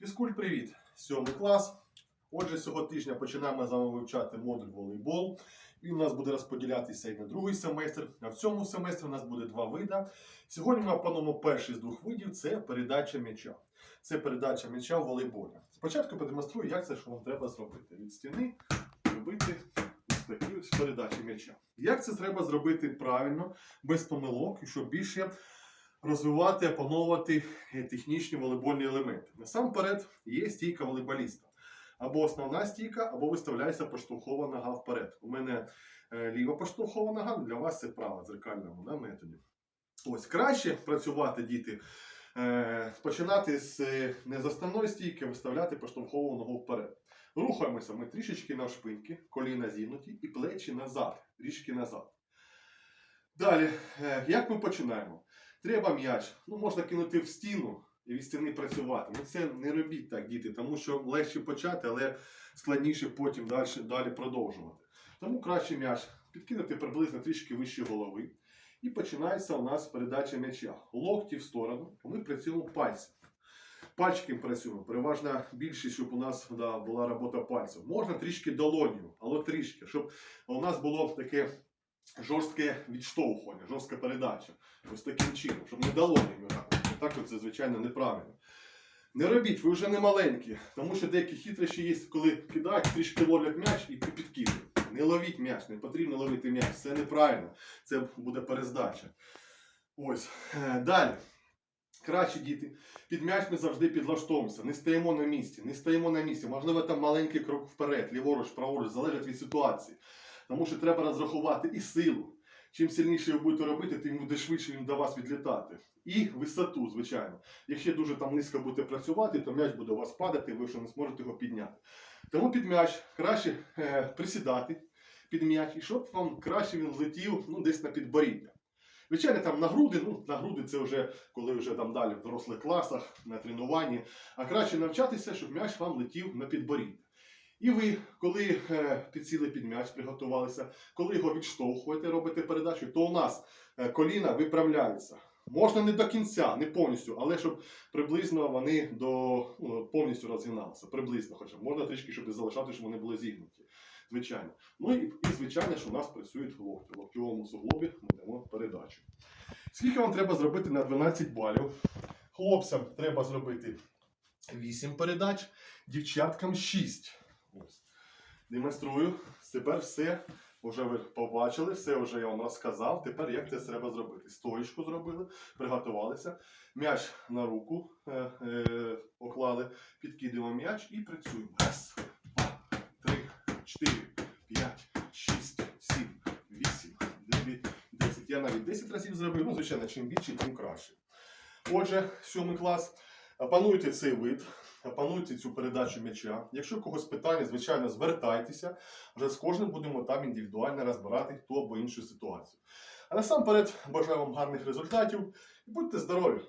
Фізкульт, привіт! Сьомий клас. Отже, цього тижня починаємо з вами вивчати модуль волейбол. Він у нас буде розподілятися і на другий семестр. А в цьому семестрі у нас буде два види. Сьогодні ми опануємо перший з двох видів це передача м'яча. Це передача м'яча в волейболі. Спочатку продемонструю, як це що вам треба зробити. Від стіни робити ось такі передачі м'яча. Як це треба зробити правильно, без помилок, і щоб більше розвивати, опановувати технічні волейбольні елементи. Насамперед є стійка волейболіста. Або основна стійка, або виставляється поштовхова нога вперед. У мене е, ліва поштовхова нога, для вас це права дзеркальному да, методі. Ось краще працювати, діти, е, починати з е, не з основної стійки, виставляти поштовхову ногу вперед. Рухаємося ми трішечки навшпиньки, коліна зігнуті і плечі назад, трішки назад. Далі, як ми починаємо? Треба м'яч, ну можна кинути в стіну і від стіни працювати. Ну це не робіть так, діти, тому що легше почати, але складніше потім далі, далі продовжувати. Тому краще м'яч підкинути приблизно трішки вище голови. І починається у нас передача м'яча. Локті в сторону, ми працюємо пальцем. Пальчиком працюємо. Переважна більшість, щоб у нас да, була робота пальцем. Можна трішки долонію, але трішки, щоб у нас було таке жорстке відштовхування, жорстка передача. Ось таким чином, щоб не дало їм так. Так це, звичайно, неправильно. Не робіть, ви вже не маленькі, тому що деякі хитрощі є, коли кидають, трішки ловлять м'яч і підкидують. Не ловіть м'яч, не потрібно ловити м'яч. Це неправильно. Це буде перездача. Ось. Е, Далі. Краще діти. Під м'яч ми завжди підлаштовуємося. Не стоїмо на місці, не стоїмо на місці. Можливо, там маленький крок вперед, ліворуч, праворуч, залежить від ситуації. Тому що треба розрахувати і силу. Чим сильніше ви будете робити, тим буде швидше він до вас відлітати. І висоту, звичайно. Якщо дуже там низько будете працювати, то м'яч буде у вас падати, ви вже не зможете його підняти. Тому під м'яч краще е, присідати під м'яч, і щоб вам краще він летів ну, десь на підборіддя. Звичайно, там на груди, ну на груди це вже коли вже там далі в дорослих класах, на тренуванні. А краще навчатися, щоб м'яч вам летів на підборіддя. І ви, коли е, підсіли під м'яч, приготувалися, коли його відштовхуєте, робите передачу, то у нас е, коліна виправляються. Можна не до кінця, не повністю, але щоб приблизно вони до ну, повністю розгиналися. Приблизно, хоча можна трішки, щоб не залишати, щоб вони були зігнуті. Звичайно. Ну і, і звичайно, що у нас працюють локті. В локтєвому суглобі ми даємо передачу. Скільки вам треба зробити на 12 балів? Хлопцям треба зробити 8 передач, дівчаткам 6. Ось. Демонструю. Тепер все вже ви побачили, все вже я вам розказав. Тепер як це треба зробити? Стоїчку зробили, приготувалися. М'яч на руку е, е, поклали, підкидуємо м'яч і працюємо. Раз, два, три, чотири, п'ять, шість, сім, вісім, дев'ять, десять. Я навіть 10 разів зробив. Ну, звичайно, чим більше, тим краще. Отже, сьомий клас. Опануйте цей вид, опануйте цю передачу м'яча. Якщо у когось питання, звичайно, звертайтеся. Вже з кожним будемо там індивідуально розбирати ту або іншу ситуацію. А насамперед бажаю вам гарних результатів і будьте здорові!